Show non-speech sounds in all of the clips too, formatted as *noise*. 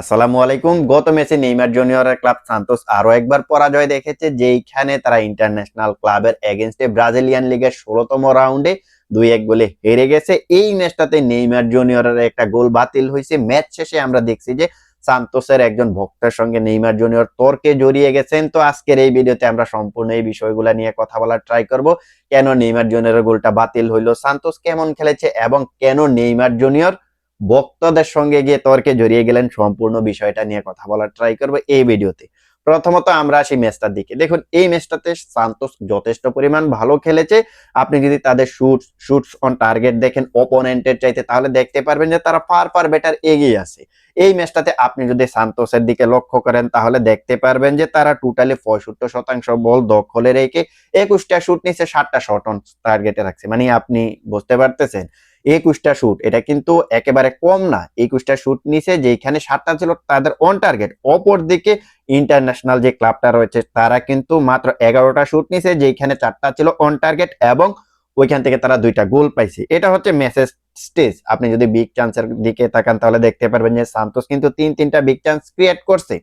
আসসালামু আলাইকুম। গত ম্যাচে নেইমার জুনিয়রের ক্লাব সান্তোস আরও একবার পরাজয় দেখেছে, যেইখানে তারা ইন্টারন্যাশনাল ক্লাবের এগেনস্টে ব্রাজিলিয়ান লিগের ষোলতম রাউন্ডে দুই এক গোলে হেরে গেছে। এই ম্যাচটাতে নেইমার জুনিয়রের একটা গোল বাতিল হয়েছে। ম্যাচ শেষে আমরা দেখছি যে সান্তোসের একজন ভক্তের সঙ্গে নেইমার জুনিয়র তর্কে জড়িয়ে গেছেন। তো আজকের এই ভিডিওতে আমরা সম্পূর্ণ এই বিষয়গুলো নিয়ে কথা বলার ট্রাই করব। কেন নেইমার জুনিয়রের গোলটা বাতিল হইল? সান্তোস কেমন খেলেছে এবং কেন নেইমার জুনিয়র বক্তাদের সঙ্গে গিয়ে তর্কে জড়িয়ে গেলেন সম্পূর্ণ বিষয়টা নিয়ে কথা বলার ট্রাই করব এই ভিডিওতে। প্রথমত আমরা আসি ম্যাচটার দিকে। দেখুন, এই ম্যাচটাতে সান্তোস যথেষ্ট পরিমাণ ভালো খেলেছে। আপনি যদি তাদের শুট শুটস অন টার্গেট দেখেন ওপোনেন্টের চাইতে, তাহলে দেখতে পারবেন যে তারা পার পার বেটার এগিয়ে আছে। এই ম্যাচটাতে আপনি যদি সান্তোসের দিকে লক্ষ্য করেন, তাহলে দেখতে পারবেন যে তারা টোটালি পঁয়ষট্টি শতাংশ বল দখলে রেখে একুশটা শুট নিচে ষাটটা শট অন টার্গেটে রাখছে। মানে আপনি বুঝতে পারতেছেন? একুশটা শুট এটা কিন্তু একেবারে কম না। একুশটা শুট নিছে যেখানে সাতটা ছিল তাদের অন টার্গেট অপর দিকে ইন্টারন্যাশনাল যে ক্লাবটা রয়েছে, তারা কিন্তু মাত্র এগারোটা শুট নিছে যেখানে চারটা ছিল অন টার্গেট এবং ওইখান থেকে তারা দুইটা গোল পাইছে। এটা হচ্ছে মেসেজ স্টেজ আপনি যদি বিগ চান্সের দিকে তাকান, তাহলে দেখতে পারবেন যে সান্তোস কিন্তু তিন, তিনটা বিগ চান্স ক্রিয়েট করছে।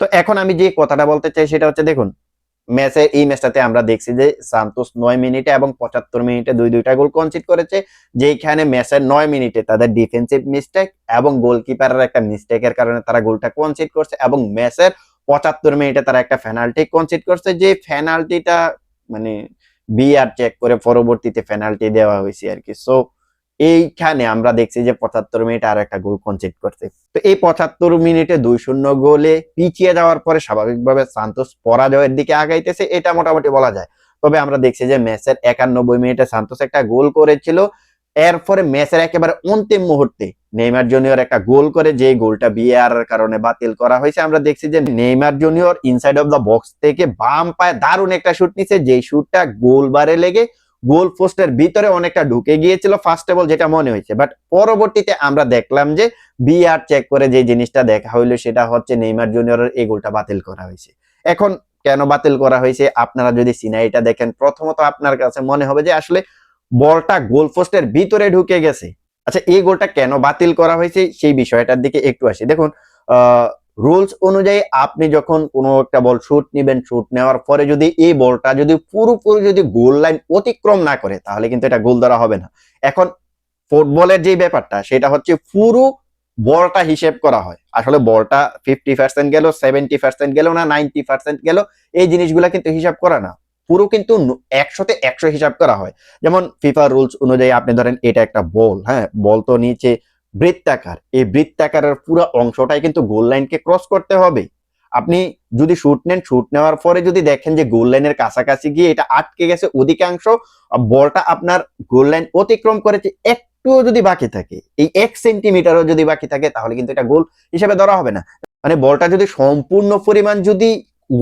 তো এখন আমি যে কথাটা বলতে চাই, সেটা হচ্ছে দেখুন ম্যাচে এই ম্যাচটাতে আমরা দেখছি যে সান্তোস নয় মিনিটে এবং পঁচাত্তর মিনিটে দুই দুইটা গোল কনসিড করেছে যেখানে ম্যাচের নয় মিনিটে তাদের ডিফেন্সিভ মিস্টেক এবং গোলকিপারের একটা মিস্টেকের কারণে তারা গোলটা কনসিড করছে এবং ম্যাচের পঁচাত্তর মিনিটে তারা একটা পেনাল্টি কনসিড করছে, যে পেনাল্টিটা মানে বিআর চেক করে পরবর্তীতে পেনাল্টি দেওয়া হয়েছে আর কি। সো এইখানে আমরা দেখছি যে পঁচাত্তর মিনিটে আর একটা গোল কনসিড করছে। তো এই পঁচাত্তর মিনিটে দুই শূন্য গোলে পিছিয়ে যাওয়ার পরে স্বাভাবিকভাবে সান্তোস পরাজয়ের দিকে আগাইতেছে, এটা মোটামুটি বলা যায়। তবে আমরা দেখছি যে ম্যাচের একানব্বই মিনিটে সান্তোস একটা গোল করেছিল। এরপরে ম্যাচের একেবারে অন্তিম মুহূর্তে নেইমার জুনিয়র একটা গোল করে যে গোলটা এর কারণে বাতিল করা হয়েছে, আমরা দেখছি যে Neymar junior inside of the box থেকে বাম পায়ে দারুণ একটা শুট নিছে, যেই শুটটা গোল বারে লেগে গোল পোস্টের ভিতরে অনেকটা ঢুকে গিয়েছিল ফার্স্ট অল যেটা মনে হয়েছে। বাট পরবর্তীতে আমরা দেখলাম যে বিআর চেক করে যে জিনিসটা দেখা হইল সেটা হচ্ছে নেইমার জুনিয়রের এই গোলটা বাতিল করা হয়েছে। এখন কেন বাতিল করা হয়েছে? আপনারা যদি সিনাইটা দেখেন, প্রথমত আপনার কাছে মনে হবে যে আসলে বলটা গোল পোস্টের ভিতরে ঢুকে গেছে। আচ্ছা এই গোলটা কেন বাতিল করা হয়েছে সেই বিষয়টার দিকে একটু আসি। দেখুন রুলস অনুযায়ী আপনি যখন কোনো একটা বল শুট নেবেন শুট নেওয়ার পরে যদি এই বলটা যদি পুরোপুরি যদি গোল লাইন অতিক্রম না করে, তাহলে কিন্তু এটা গোল ধরা হবে না। এখন ফুটবলের যে ব্যাপারটা, সেটা হচ্ছে পুরো বলটা হিসেব করা হয়। আসলে বলটা ফিফটি পার্সেন্ট গেল সেভেন্টি পার্সেন্ট গেল না নাইনটি পার্সেন্ট গেল, এই জিনিসগুলা কিন্তু হিসাব করা না। পুরো কিন্তু একশোতে একশো হিসাব করা হয়। যেমন ফিফা রুলস অনুযায়ী আপনি ধরেন এটা একটা বল হ্যাঁ? বল তো নিচে বৃত্তাকার। এই বৃত্তাকারের পুরো অংশটাই কিন্তু গোল লাইনকে ক্রস করতে হবে। আপনি যদি শুট নেন শুট নেওয়ার পরে যদি দেখেন যে গোল লাইনের কাছাকাছি গিয়ে এটা আটকে গেছে অধিকাংশ বলটা আপনার গোল লাইন অতিক্রম করেছে একটুও যদি বাকি থাকে, এই এক সেন্টিমিটারও যদি বাকি থাকে, তাহলে কিন্তু এটা গোল হিসেবে ধরা হবে না। মানে বলটা যদি সম্পূর্ণ পরিমাণ যদি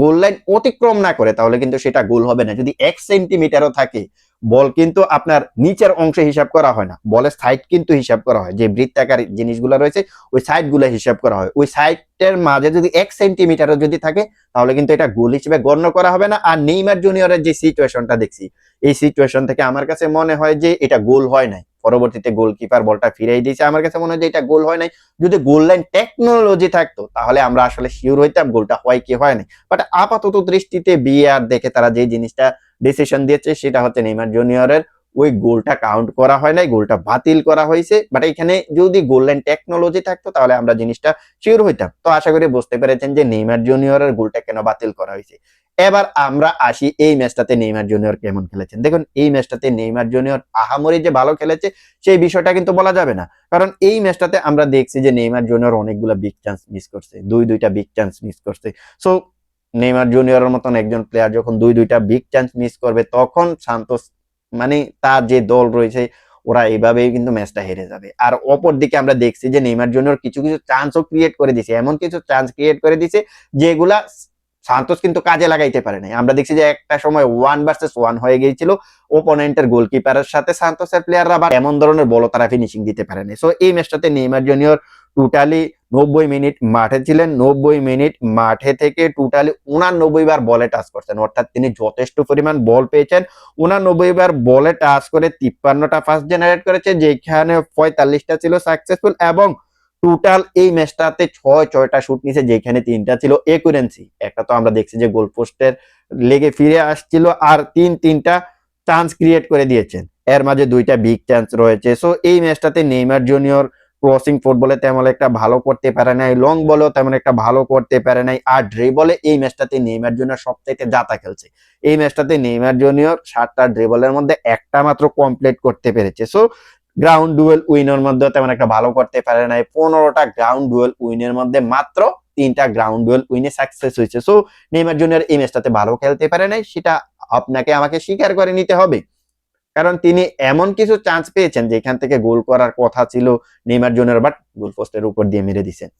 গোল লাইন অতিক্রম না করে, তাহলে কিন্তু সেটা গোল হবে না। যদি এক সেন্টিমিটারও থাকে বল কিন্তু আপনার নিচের অংশে হিসাব করা হয় না। বলের সাইড কিন্তু হিসাব করা হয়। যে বৃত্তাকার জিনিসগুলো রয়েছে, ওই সাইডগুলো হিসাব করা হয়। ওই সাইডের মাঝে যদি এক সেন্টিমিটারও যদি থাকে, তাহলে কিন্তু এটা গোল হিসেবে গণ্য করা হবে না। আর নেইমার জুনিয়রের যে সিচুয়েশনটা দেখছি, এই সিচুয়েশন থেকে আমার কাছে মনে হয় যে এটা গোল হয় নাই। পরবর্তীতে গোলকিপার বলটা ফিরাই দিয়েছে। আমার কাছে মনে হয় যে এটা গোল হয় নাই। যদি গোল লাইন টেকনোলজি থাকতো, তাহলে আমরা আসলে শিওর হইতাম গোলটা হয় কি হয় নাই। বাট আপাতত দৃষ্টিতে বিআর দেখে তারা যে জিনিসটা ডিসিশন দিয়েছে, সেটা হচ্ছে নেইমার জুনিয়রের। ওই গোলটা কাউন্ট করা হয় নাই, গোলটা বাতিল করা হয়েছে। বাট এখানে যদি গোল লাইন টেকনোলজি থাকতো, তাহলে আমরা জিনিসটা শিওর হইতাম। তো আশা করি বুঝতে পেরেছেন যে নেইমার জুনিয়রের গোলটা কেন বাতিল করা হয়েছে। এবার আমরা আসি এই ম্যাচটাতে নেইমার জুনিয়র কেমন খেলেছেন। দেখুন, এই ম্যাচটাতে নেইমার জুনিয়র আহামরি যে ভালো খেলেছে, সেই বিষয়টা কিন্তু বলা যাবে না। কারণ এই ম্যাচটাতে আমরা দেখছি যে নেইমার জুনিয়র অনেকগুলো বিগ চান্স মিস করছে। দুই, দুইটা বিগ চান্স মিস করছে। সো নেইমার জুনিয়রের মতন একজন প্লেয়ার যখন দুই, দুইটা বিগ চান্স মিস করবে, তখন সান্তোস মানে তার যে দল রয়েছে, ওরা এইভাবেই কিন্তু ম্যাচটা হেরে যাবে। আর অপর দিকে আমরা দেখছি যে নেইমার জুনিয়র কিছু কিছু চান্সও ক্রিয়েট করে দিছে। এমন কিছু চান্স ক্রিয়েট করে দিছে যেগুলা সান্তোস কিন্তু কাজে লাগাইতে পারে নাই। আমরা দেখছি যে একটা সময় ওয়ান ভার্সেস ওয়ান হয়ে গিয়েছিল ওপোনেন্টের গোলকিপারের সাথে সান্তোসের প্লেয়াররা আবার এমন ধরনের বল তারা ফিনিশিং দিতে পারেনি সো এই ম্যাচটাতে নেইমার জুনিয়র টোটালি নব্বই মিনিট মাঠে ছিলেন, নব্বই মিনিট মাঠে থেকে টোটালি উনানব্বই বার বলে টাচ করছেন। অর্থাৎ তিনি যথেষ্ট পরিমাণ বল পেয়েছেন। উনানব্বই বার বলে টাচ করে তিপ্পান্নটা ফার্স্ট জেনারেট করেছে, যেখানে পঁয়তাল্লিশটা ছিল সাকসেসফুল এবং টোটাল এই ম্যাচটাতে ছয়, ছয়টা শুট নিছে যেখানে তিনটা ছিল একুরেন্সি একটা তো আমরা দেখছি যে গোল পোস্টের লেগে ফিরে আসছিল আর তিন, তিনটা চান্স ক্রিয়েট করে দিয়েছেন। এর মাঝে দুইটা বিগ চান্স রয়েছে। সো এই ম্যাচটাতে নেইমার জুনিয়র ক্রসিং ফুটবলে তেমন একটা ভালো করতে পারে নাই লং বলেও তেমন একটা ভালো করতে পারে নাই, আর ড্রিবলে এই ম্যাচটাতে নেইমার জুনিয়র সবচাইতে জাতা খেলছে। এই ম্যাচটাতে নেইমার জুনিয়র সাতটা ড্রিবলের মধ্যে একটা মাত্র কমপ্লিট করতে পেরেছে। সো গ্রাউন্ড ডুয়েল উইনের মধ্যে তেমন একটা ভালো করতে পারে নাই, পনেরোটা গ্রাউন্ড ডুয়েল উইনের মধ্যে মাত্র তিনটা গ্রাউন্ড ডুয়েল উইনে সাকসেস হয়েছে। সো নেইমার জুনিয়র এই ম্যাচটাতে ভালো খেলতে পারে নাই, সেটা আপনাকে আমাকে স্বীকার করে নিতে হবে। কারণ তিনি এমন কিছু চান্স পেয়েছেন যেখান থেকে গোল করার কথা ছিল নেইমার জুনিয়র বাট গোল পোস্টের উপর দিয়ে মেরে দিছেন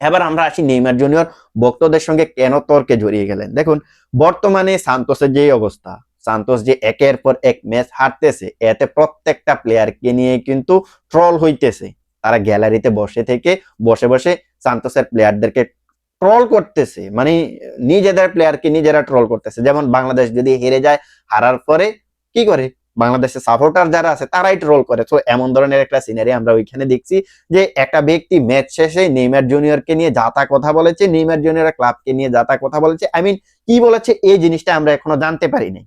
এবার আমরা আসি নেইমার জুনিয়র, ভক্তদের সঙ্গে কেন তর্কে জড়িয়ে গেলেন? দেখুন, বর্তমানে সান্তোসের যে অবস্থা, সান্তোস যে একের পর এক ম্যাচ হারতেছে, এতে প্রত্যেকটা প্লেয়ারকে নিয়ে কিন্তু ট্রল হইতেছে। তারা গ্যালারিতে বসে থেকে বসে বসে সান্তোসের প্লেয়ারদেরকে ট্রল করতেছে। মানে নিজেদের প্লেয়ারকে নিজেরা ট্রল করতেছে। যেমন বাংলাদেশ যদি হেরে যায়, হারার পরে কি করে? বাংলাদেশের সাপোর্টার যারা আছে, তারাই ট্রোল করে। তো এমন ধরনের একটা সিনারি আমরা ওইখানে দেখছি যে একটা ব্যক্তি ম্যাচ শেষে নেইমার জুনিয়রকে নিয়ে যাতা কথা বলেছে, নেইমার জুনিয়র ক্লাবকে নিয়ে যাতা কথা বলেছে। আই মিন কি বলেছে এই জিনিসটা আমরা এখনও জানতে পারিনি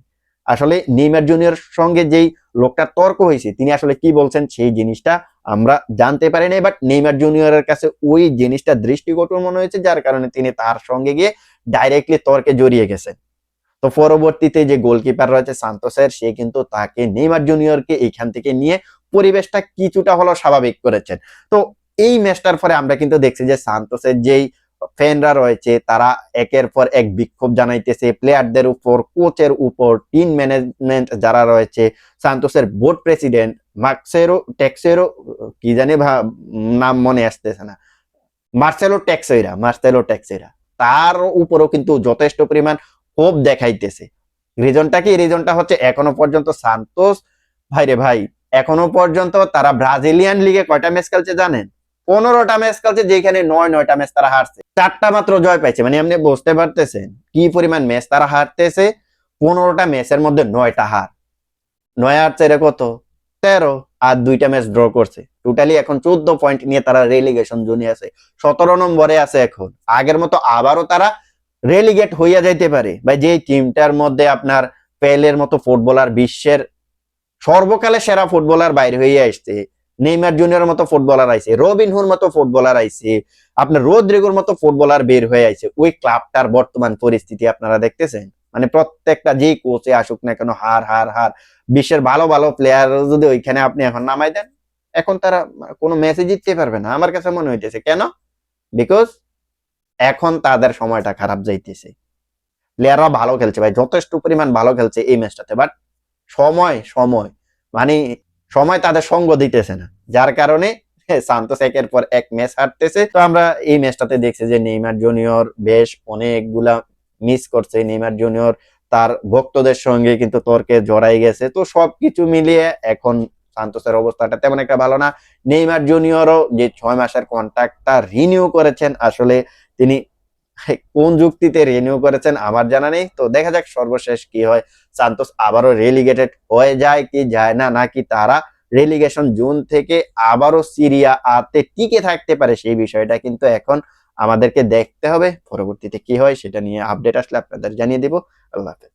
আসলে নেইমার জুনিয়র সঙ্গে যেই লোকটা তর্ক হয়েছে, তিনি আসলে কি বলছেন সেই জিনিসটা আমরা জানতে পারি নাই। বাট নেইমার জুনিয়রের কাছে ওই জিনিসটা দৃষ্টিকটু মনে হয়েছে, যার কারণে তিনি তার সঙ্গে গিয়ে ডাইরেক্টলি তর্কে জড়িয়ে গেছেন। তো পরবর্তীতে যে গোলকিপার রয়েছে সান্তোসের, সে কিন্তু তাকে নেইমার জুনিয়রকে এইখান থেকে নিয়ে পরিবেশটা কিছুটা হলো স্বাভাবিক করেছেন। তো এই ম্যাচটার পরে আমরা কিন্তু দেখছি যে সান্তোসের যেই ফ্যানরা রয়েছে, তারা একের পর এক বিক্ষোভ জানাইতেছে। প্লেয়ারদের উপর কোচের উপর টিম ম্যানেজমেন্ট যারা রয়েছে, সান্তোসের বোর্ড প্রেসিডেন্ট মার্কসেরো টেক্সেরো, কি জানি নাম মনে আসতেছে না। মার্সেলো টেক্সেরা মার্সেলো টেক্সেরা তার উপরও কিন্তু যথেষ্ট পরিমাণ ক্ষোভ দেখাইতেছে। রিজনটা কি? রিজনটা হচ্ছে এখনও পর্যন্ত সান্তোস ভাই রে ভাই, এখনও পর্যন্ত তারা ব্রাজিলিয়ান লিগে কয়টা ম্যাচ খেলছে জানেন? পনেরোটা ম্যাচ খেলছে, যেখানে নয়, নয়টা ম্যাচ তারা হারছে। চারটা মাত্র জয় পাইছে মানে আপনি বুঝতে পারতেছেন কি পরিমাণ ম্যাচ তারা হারতেছে? পনেরোটা ম্যাচের মধ্যে নয়টা হার। নয় আর চারে কত? তেরো। আর দুইটা ম্যাচ ড্র করছে। টোটালি এখন চোদ্দ পয়েন্ট নিয়ে তারা রেলিগেশন জোনে আছে। সতেরো নম্বরে আছে এখন। আগের মতো আবারও তারা রেলিগেট হইয়া যাইতে পারে। বা যে টিমটার মধ্যে আপনার পেলের মতো ফুটবলার বিশ্বের সর্বকালে সেরা ফুটবলার বাইরে হয়ে আসছে, নেইমার জুনিয়র মতো ফুটবলার আইছে রবিনহুর মতো ফুটবলার আইছে, আপনার রোদ্রিগোর মতো ফুটবলার বের হয়ে আইছে, ওই ক্লাবটার বর্তমান পরিস্থিতি আপনারা দেখতেছেন? মানে প্রত্যেকটা যে কোচে আসুক না কেন, হার হার হার, বিশ্বের ভালো ভালো প্লেয়ার যদি ওইখানে আপনি এখন নামাই দেন, এখন তারা কোনো ম্যাচে জিততে পারবে না। আমার কাছে মনে হইতেছে, কেন? বিকজ এখন তাদের সময়টা খারাপ যাইতেছে। প্লেয়াররা ভালো খেলছে ভাই, যথেষ্ট পরিমাণ ভালো খেলছে এই ম্যাচটাতে বাট সময় সময় মানে সময় তাদের সঙ্গ দিতেছে না। যার কারণে *laughs* সান্তোস একের পর এক ম্যাচ হারতেছে। তো আমরা এই ম্যাচটাতে দেখছি যে নেইমার জুনিয়র বেশ অনেকগুলা মিস করছে। নেইমার জুনিয়র তার ভক্তদের সঙ্গে কিন্তু তর্কে জড়াই গেছে। তো সবকিছু মিলিয়ে এখন সান্তোসের অবস্থাটা তেমন একটা ভালো না। নেইমার জুনিয়রও যে ছয় মাসের কন্ট্রাক্টটা রিনিউ করেছেন, আসলে তিনি কোন যুক্তিতে রিনিউ করেছেন আমার জানা নেই। তো দেখা যাক সর্বশেষ কি হয়। সান্তোস আবারও রেলিগেটেড হয়ে যায় কি যায় না, নাকি তারা রেলিগেশন জোন থেকে আবারও সিরিয়া আতে টিকে থাকতে পারে সেই বিষয়টা কিন্তু এখন আমাদেরকে দেখতে হবে। পরবর্তীতে কি হয় সেটা নিয়ে আপডেট আসলে আপনাদের জানিয়ে দিব। আল্লাহ হাফেজ।